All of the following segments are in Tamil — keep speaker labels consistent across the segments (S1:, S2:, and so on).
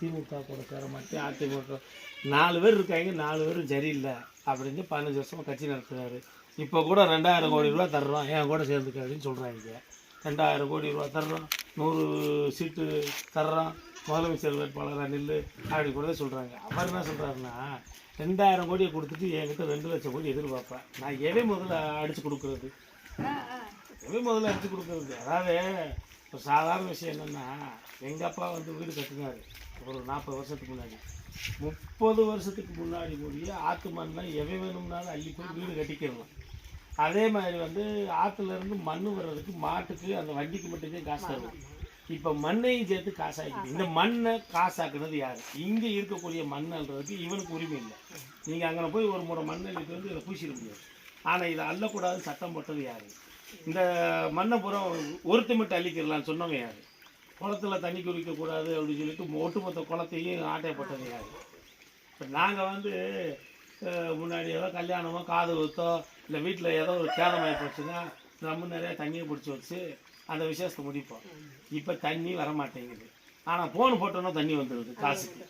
S1: திமுக கூட சேர மாட்டேன் அதிமுக. நாலு பேர் இருக்காங்க நாலு பேரும் சரியில்லை அப்படின்னு பதினஞ்சு வருஷமாக கட்சி நடத்துறாரு. இப்போ கூட ரெண்டாயிரம் கோடி ரூபா தர்றோம் என் கூட சேர்ந்துக்க அப்படின்னு சொல்கிறாங்க ரெண்டாயிரம் கோடி ரூபா தர்றோம் நூறு சீட்டு தர்றோம் முதலமைச்சர் வேட்பாளராக நில்லு அப்படி கூட சொல்கிறாங்க அவர் என்ன சொல்கிறாருன்னா ரெண்டாயிரம் கோடியை கொடுத்துட்டு என்கிட்ட ரெண்டு லட்சம் கோடி எதிர்பார்ப்பேன் நான் எதை முதல்ல அடித்து கொடுக்குறது? எதை முதல்ல அடித்து கொடுக்குறது? அதாவது இப்போ சாதாரண விஷயம் என்னென்னா எங்கள் அப்பா வந்து வீடு கட்டினாரு. ஒரு நாற்பது வருஷத்துக்கு முன்னாடி. முப்பது வருஷத்துக்கு முன்னாடி கூடிய ஆற்று மண்ணை எவை வேணும்னாலும் அள்ளி போய் வீடு கட்டிக்கிறலாம். அதே மாதிரி வந்து ஆற்றுல இருந்து மண் வர்றதுக்கு மாட்டுக்கு அந்த வண்டிக்கு மட்டும்தான் காசு தருவோம். இப்போ மண்ணையும் சேர்த்து காசாக்கிது இந்த மண்ணை காசாக்குனது யார்? இங்கே இருக்கக்கூடிய மண்ணுன்றதுக்கு இவனுக்கு உரிமை இல்லை. நீங்கள் அங்கே போய் ஒரு முறை மண்ணை வந்து இதை பூசிட முடியாது. ஆனால் இதை அள்ளக்கூடாது சட்டம் போட்டது யார்? இந்த மண்ணை பூரா ஒருத்தி மட்டும் அள்ளிக்கிறலாம்னு சொன்னவங்க யார்? குளத்துல தண்ணி குடிக்கக்கூடாது அப்படின்னு சொல்லிட்டு ஒட்டுமொத்த குளத்தையும் ஆட்டையப்பட்டது யார்? இப்போ நாங்கள் வந்து முன்னாடி ஏதோ கல்யாணமோ காது குத்தோ இல்லை வீட்டில் ஏதோ ஒரு கேதமாகி போச்சுன்னா நம்ம நிறையா தண்ணியை பிடிச்சி வச்சு அந்த விசேஷத்தை முடிப்போம். இப்போ தண்ணி வர மாட்டேங்குது ஆனால் ஃபோன் போட்டோன்னா தண்ணி வந்துடுது காசுக்கு.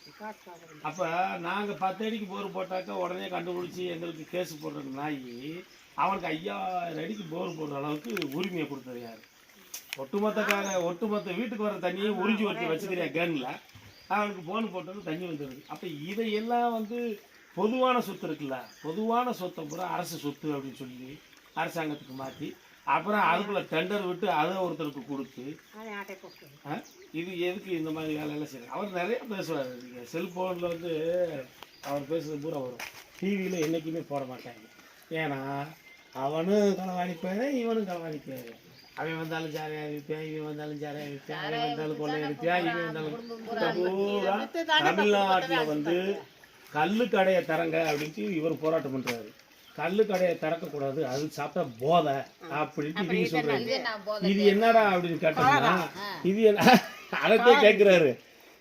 S1: அப்போ நாங்கள் பத்து அடிக்கு போர் போட்டாக்கா உடனே கண்டுபிடிச்சி எங்களுக்கு கேஸ் போடுறதுக்கு நாய். அவனுக்கு ஐயாயிரம் அடிக்கு போர் போடுற அளவுக்கு உரிமையை கொடுத்தது யார்? ஒட்டுமொத்தக்கார ஒட்டுமொத்த வீட்டுக்கு வர தண்ணியை உறிஞ்சி ஒட்டி வச்சுக்கிறியா கேனில் அவனுக்கு ஃபோன் போட்டது தண்ணி வந்துடுது அப்போ இதையெல்லாம் வந்து பொதுவான சொத்து இருக்குல்ல பொதுவான சொத்தை பூரா அரசு சொத்து அப்படின்னு சொல்லி அரசாங்கத்துக்கு மாற்றி அப்புறம் அதுக்குள்ள டெண்டர் விட்டு அதை ஒருத்தருக்கு கொடுத்து? இது எதுக்கு இந்த மாதிரி வேலையெல்லாம் செய்யணும் அவர் நிறைய பேசுவார். நீங்கள் செல்ஃபோனில் வந்து அவர் பேசுறது பூரா வரும். டிவியில் என்றைக்குமே போட மாட்டாங்க ஏன்னா அவனும் களவாணிப்பேன் இவனும் களவாணிப்பேன் அவன் வந்தாலும் ஜாலியாக இருப்பேன் இவன் வந்தாலும் ஜாலியாக இருப்பேன் அவன் வந்தாலும் கொள்ளை அடிப்பேன் இவன் வந்தாலும் பூரா தமிழ்நாட்டில் வந்து கல்லு கடையை தரங்க அப்படின்ட்டு இவர் போராட்டம் பண்ணுறாரு கல்லு கடையை திறக்கக்கூடாது. அது சாப்பிட்டா போதை அப்படின்ட்டு இவங்க சொல்கிறாங்க இது என்னடா அப்படின்னு கேட்டோம்னா இது என்ன? அதைத்தான் கேட்குறாரு.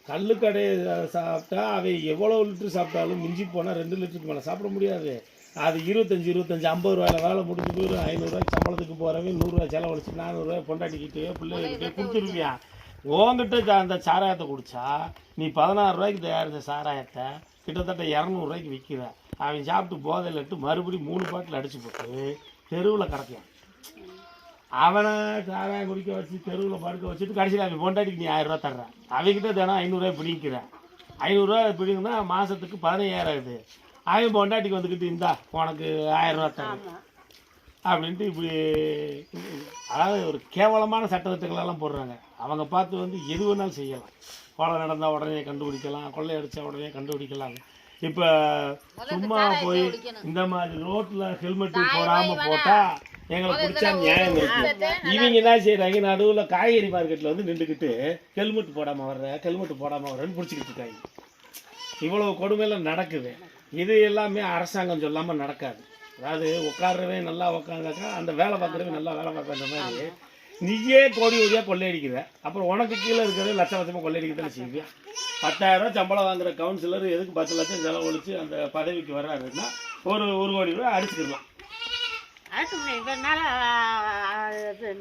S1: கல்லு கடையை சாப்பிட்டா அவன் எவ்வளோ லிட்டர் சாப்பிட்டாலும் மிஞ்சி போனால் ரெண்டு லிட்டருக்கு மேலே சாப்பிட முடியாது. அது இருபத்தஞ்சி இருபத்தஞ்சி ஐம்பது ரூபாயில வேலை முடிஞ்சு போய் ஒரு ஐநூறுரூவாய்க்கு சம்பளத்துக்கு போகிறவன் நூறுரூவா செலவழிச்சு நானூறுரூவா பொண்டாட்டிக்கிட்டே பிள்ளைகிட்டே கொடுத்துருவியா? உங்ககிட்ட அந்த சாராயத்தை குடிச்சா நீ பதினாறு ரூபாய்க்கு தயாரித்த சாராயத்தை கிட்டத்தட்ட இரநூறுவாய்க்கு விற்கிற அவன் சாப்பிட்டு போதையில் இட்டு மறுபடியும் மூணு பாட்டில் அடிச்சு போட்டு தெருவில் கிடக்கலாம் அவனை சாராயம் குடிக்க வச்சு தெருவில் படுக்க வச்சுட்டு கடைசியில் அவன் பொண்டாட்டிக்கு நீ ஆயிரரூவா தர்றேன் அவங்ககிட்ட அவன்கிட்ட தினம் ஐநூறுரூவா பிடிக்கிறேன் ஐநூறுரூவா பிடிங்கன்னா மாதத்துக்கு பதினையாயிரம் ஆகுது. அவன் பொண்டாட்டிக்கு வந்துக்கிட்டு இந்தா உனக்கு ஆயிரரூவா ரூபா தரேன். அப்படின்ட்டு இப்படி அதாவது ஒரு கேவலமான சட்டத்திட்டங்களெல்லாம் போடுறாங்க. அவங்க பார்த்து வந்து எது வேணாலும் செய்யலாம். கொலை நடந்தால் உடனே கண்டுபிடிக்கலாம். கொள்ளை அடித்தா உடனே கண்டுபிடிக்கலாம். இப்போ சும்மா போய் இந்த மாதிரி ரோட்டில் ஹெல்மெட் போடாமல் போட்டால் எங்களுக்கு பிடிச்சா நியாயம் இருக்கு. இவங்க என்ன செய்கிறாங்க நடுவில் காய்கறி மார்க்கெட்டில் வந்து நின்றுக்கிட்டு ஹெல்மெட் போடாமல் வர்ற ஹெல்மெட் போடாமல் வர்றேன்னு பிடிச்சிக்கிட்டு இருக்காங்க. இவ்வளவு கொடுமையெல்லாம் நடக்குது. இது எல்லாமே அரசாங்கம் சொல்லாமல் நடக்காது. அதாவது உட்கார்றவன் நல்லா உட்காந்தாக்கா அந்த வேலை பார்க்குறவன் நல்லா வேலை பார்க்குற மாதிரி நீயே கோடி கோடியாக கொள்ளையடிக்கிற. அப்புறம் உனக்கு கீழே இருக்கிறது லட்ச லட்சமாக கொள்ளையடிக்க தானே செய்வியா பத்தாயிரம் சம்பளம் வாங்குற கவுன்சிலர் எதுக்கு பத்து லட்சம் செலவழிச்சு அந்த பதவிக்கு வர்றாருன்னா ஒரு ஒரு கோடி ரூபாய்
S2: இதனால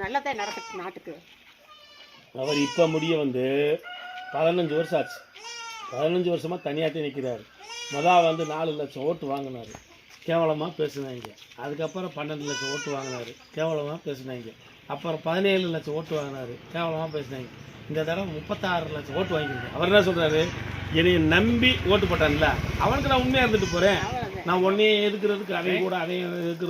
S2: நல்லதே நடக்குது நாட்டுக்கு.
S1: அவர் இப்போ முடிய வந்து பதினஞ்சு வருஷம் ஆச்சு. பதினஞ்சு வருஷமாக தனியாகத்தே நிற்கிறாரு மொதல் வந்து நாலு லட்சம் ஓட்டு வாங்கினாரு. கேவலமாக பேசினாங்க. அதுக்கப்புறம் பன்னெண்டு லட்சம் ஓட்டு வாங்கினார். கேவலமாக பேசினாங்க. அப்புறம் பதினேழு லட்சம் ஓட்டு வாங்கினார். கேவலமாக பேசினாங்க. இந்த தடவை முப்பத்தாறு லட்சம் ஓட்டு வாங்கியிருக்கேன் அவர் என்ன சொல்கிறாரு என்னை நம்பி ஓட்டு போட்டான்ல. அவனுக்கு நான் உண்மையாக இருந்துட்டு போகிறேன் நான் உன்னையே எதுக்குறதுக்கு அதையும் கூட அதையும் எதுக்குற